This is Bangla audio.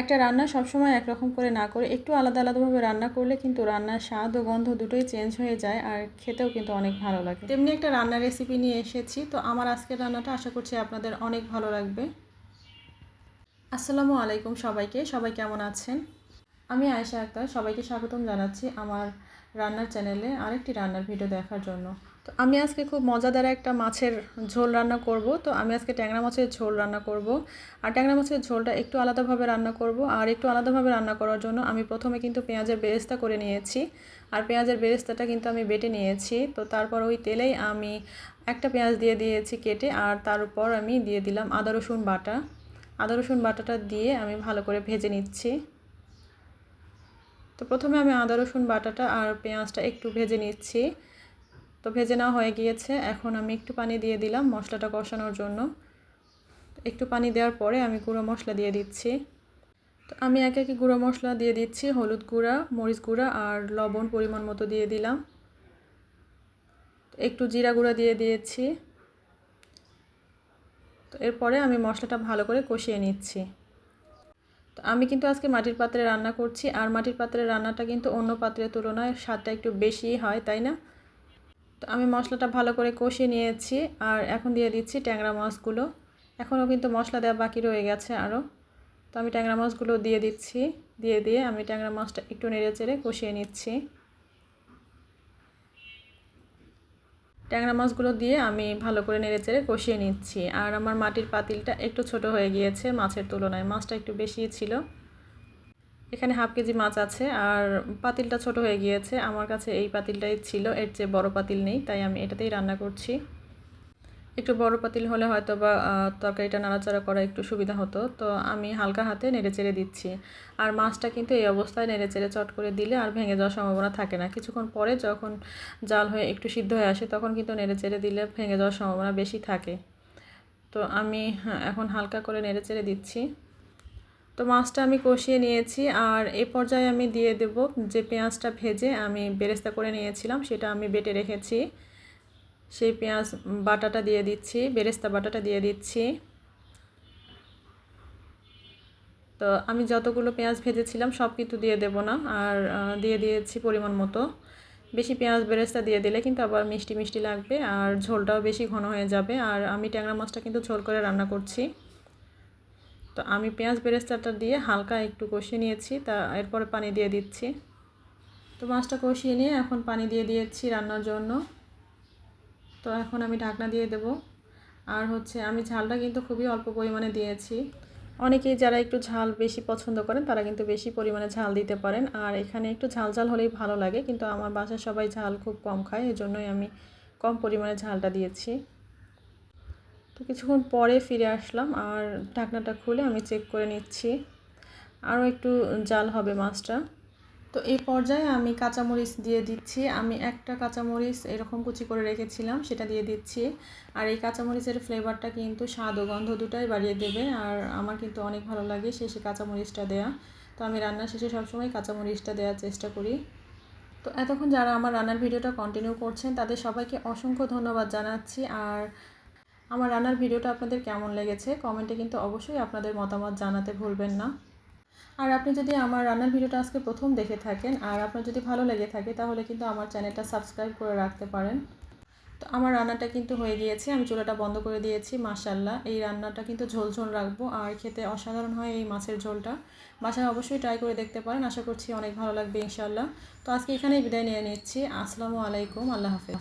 একটা রান্না সবসময় একরকম করে না করে একটু আলাদা আলাদাভাবে রান্না করলে কিন্তু রান্নার স্বাদ ও গন্ধ দুটোই চেঞ্জ হয়ে যায় আর খেতেও কিন্তু অনেক ভালো লাগে। তেমনি একটা রান্নার রেসিপি নিয়ে এসেছি, তো আমার আজকের রান্নাটা আশা করছি আপনাদের অনেক ভালো লাগবে। আসসালামু আলাইকুম সবাইকে, সবাই কেমন আছেন? আমি আয়েশা আক্তার, সবাইকে স্বাগতম জানাচ্ছি আমার রান্নার চ্যানেলে আরেকটি রান্নার ভিডিও দেখার জন্য। তো আমি আজকে খুব মজাদার একটা মাছের ঝোল রান্না করব। তো আমি আজকে ট্যাংরা মাছের ঝোল রান্না করব। আর ট্যাংরা মাছের ঝোলটা একটু আলাদাভাবে রান্না করব। আর একটু আলাদাভাবে রান্না করার জন্য আমি প্রথমে কিন্তু পেঁয়াজের বেরেস্তা করে নিয়েছি। আর পেঁয়াজের বেরেস্তাটা কিন্তু আমি বেটে নিয়েছি। তো তারপর ওই তেলেই আমি একটা পেঁয়াজ দিয়ে দিয়েছি কেটে। আর তার উপর আমি দিয়ে দিলাম আদা, রসুন বাটা। আদা, রসুন বাটাটা দিয়ে আমি ভালো করে ভেজে নিচ্ছি। তো প্রথমে আমি আদা, রসুন বাটাটা আর পেঁয়াজটা একটু ভেজে নিচ্ছি। তো ভেজে নেওয়া হয়ে গিয়েছে। এখন আমি একটু পানি দিয়ে দিলাম মশলাটা কষানোর জন্য। একটু পানি দেওয়ার পরে আমি গুঁড়ো মশলা দিয়ে দিচ্ছি। তো আমি একে একে গুঁড়ো মশলা দিয়ে দিচ্ছি, হলুদ গুঁড়া, মরিচ গুঁড়া আর লবণ পরিমাণ মতো দিয়ে দিলাম। একটু জিরা গুঁড়া দিয়ে দিয়েছি। তো এরপরে আমি মশলাটা ভালো করে কষিয়ে নিচ্ছি। তো আমি কিন্তু আজকে মাটির পাত্রে রান্না করছি, আর মাটির পাত্রে রান্নাটা কিন্তু অন্য পাত্রের তুলনায় স্বাদটা একটু বেশি হয়, তাই না? তো আমি মশলাটা ভালো করে কষিয়ে নিয়েছি আর এখন দিয়ে দিচ্ছি ট্যাংরা মাছগুলো এখনও কিন্তু মশলা দেওয়া বাকি রয়ে গেছে আরও। তো আমি ট্যাংরা মাছগুলো দিয়ে দিচ্ছি, দিয়ে দিয়ে আমি ট্যাংরা মাছটা একটু নেড়ে চেড়ে কষিয়ে নিচ্ছি। ট্যাংরা মাছগুলো দিয়ে আমি ভালো করে নেড়ে চেড়ে কষিয়ে নিচ্ছি। আর আমার মাটির পাতিলটা একটু ছোট হয়ে গিয়েছে মাছের তুলনায়, মাছটা একটু বেশি ছিল। এখানে হাফ কেজি মাছ আছে আর পাতিলটা ছোট হয়ে গিয়েছে। আমার কাছে এই পাতিলটাই ছিল এর চেয়ে বড় পাতিল নেই তাই আমি এটাতেই রান্না করছি। একটু বড় পাতিল হলে হয়তো বা তরকারিটা নাড়াচাড়া করা একটু সুবিধা হতো তো আমি হালকা হাতে নেড়ে চেড়ে দিচ্ছি। আর মাছটা কিন্তু এই অবস্থায় নেড়ে চেড়ে চট করে দিলে আর ভেঙে যাওয়ার সম্ভাবনা থাকে না। কিছুক্ষণ পরে যখন জাল হয়ে একটু সিদ্ধ হয়ে আসে তখন কিন্তু নেড়ে চেড়ে দিলে ভেঙে যাওয়ার সম্ভাবনা বেশি থাকে। তো আমি হ্যাঁ, এখন হালকা করে নেড়ে চেড়ে দিচ্ছি। তো মাছটা আমি কষিয়ে নিয়েছি আর এ পর্যায়ে আমি দিয়ে দেব যে পেঁয়াজটা ভেজে আমি বেরেস্তা করে নিয়েছিলাম, সেটা আমি বেটে রেখেছি। সেই পেঁয়াজ বাটাটা দিয়ে দিচ্ছি, বেরেস্তা বাটাটা দিয়ে দিচ্ছি। তো আমি যতগুলো পেঁয়াজ ভেজেছিলাম সব কিন্তু দিয়ে দেব না, আর দিয়ে দিয়েছি পরিমাণ মতো। বেশি পেঁয়াজ বেরেস্তা দিয়ে দিলে কিন্তু আবার মিষ্টি মিষ্টি লাগবে আর ঝোলটাও বেশি ঘন হয়ে যাবে। আর আমি ট্যাংরা মাছটা কিন্তু ঝোল করে রান্না করছি। তো আমি পেঁয়াজ বেরেস্তাটা দিয়ে হালকা একটু কষিয়ে নিয়েছি, তা এরপরে পানি দিয়ে দিচ্ছি। তো মাছটা কষিয়ে নিয়ে এখন পানি দিয়ে দিয়েছি রান্নার জন্য। তো এখন আমি ঢাকনা দিয়ে দেব। আর হচ্ছে আমি ঝালটা কিন্তু খুবই অল্প পরিমাণে দিয়েছি। অনেকেই যারা একটু ঝাল বেশি পছন্দ করেন, তারা কিন্তু বেশি পরিমাণে ঝাল দিতে পারেন। আর এখানে একটু ঝাল ঝাল হলেই ভালো লাগে, কিন্তু আমার বাসায় সবাই ঝাল খুব কম খায়, এজন্যই আমি কম পরিমাণে ঝালটা দিয়েছি। তো কিছুক্ষণ পরে ফিরে আসলাম আর ঢাকনাটা খুলে আমি চেক করে নিচ্ছি। আরও একটু জাল হবে মাছটা। তো এই পর্যায়ে আমি কাঁচামরিচ দিয়ে দিচ্ছি। আমি একটা কাঁচামরিচ এরকম কুচি করে রেখেছিলাম, সেটা দিয়ে দিচ্ছি। আর এই কাঁচামরিচের ফ্লেভারটা কিন্তু স্বাদ ও গন্ধ দুটাই বাড়িয়ে দেবে। আর আমার কিন্তু অনেক ভালো লাগে শেষে কাঁচামরিচটা দেয়া। তো আমি রান্না শেষে সবসময় কাঁচামরিচটা দেওয়ার চেষ্টা করি। তো এতক্ষণ যারা আমার রান্নার ভিডিওটা কন্টিনিউ করছেন, তাদের সবাইকে অসংখ্য ধন্যবাদ জানাচ্ছি। আর আমার রান্নার ভিডিওটা আপনাদের কেমন লেগেছে? কমেন্টে কিন্তু অবশ্যই আপনাদের মতামত জানাতে ভুলবেন না। আর আপনি যদি আমার রান্নার ভিডিওটা আজকে প্রথম দেখে থাকেন, আর আপনার যদি ভালো লেগে থাকে, তাহলে কিন্তু আমার চ্যানেলটা সাবস্ক্রাইব করে রাখতে পারেন। তো আমার রান্নাটা কিন্তু হয়ে গিয়েছে, আমি চুলাটা বন্ধ করে দিয়েছি মাশাল্লাহ এই রান্নাটা কিন্তু ঝোল ঝোল রাখব, আর খেতে অসাধারণ হয় এই মাছের ঝোলটা। বাসায় অবশ্যই ট্রাই করে দেখতে পারেন, আশা করছি অনেক ভালো লাগবে ইনশাল্লাহ তো আজকে এখানেই বিদায় নিয়ে নিচ্ছি, আসসালামু আলাইকুম, আল্লাহ হাফেজ।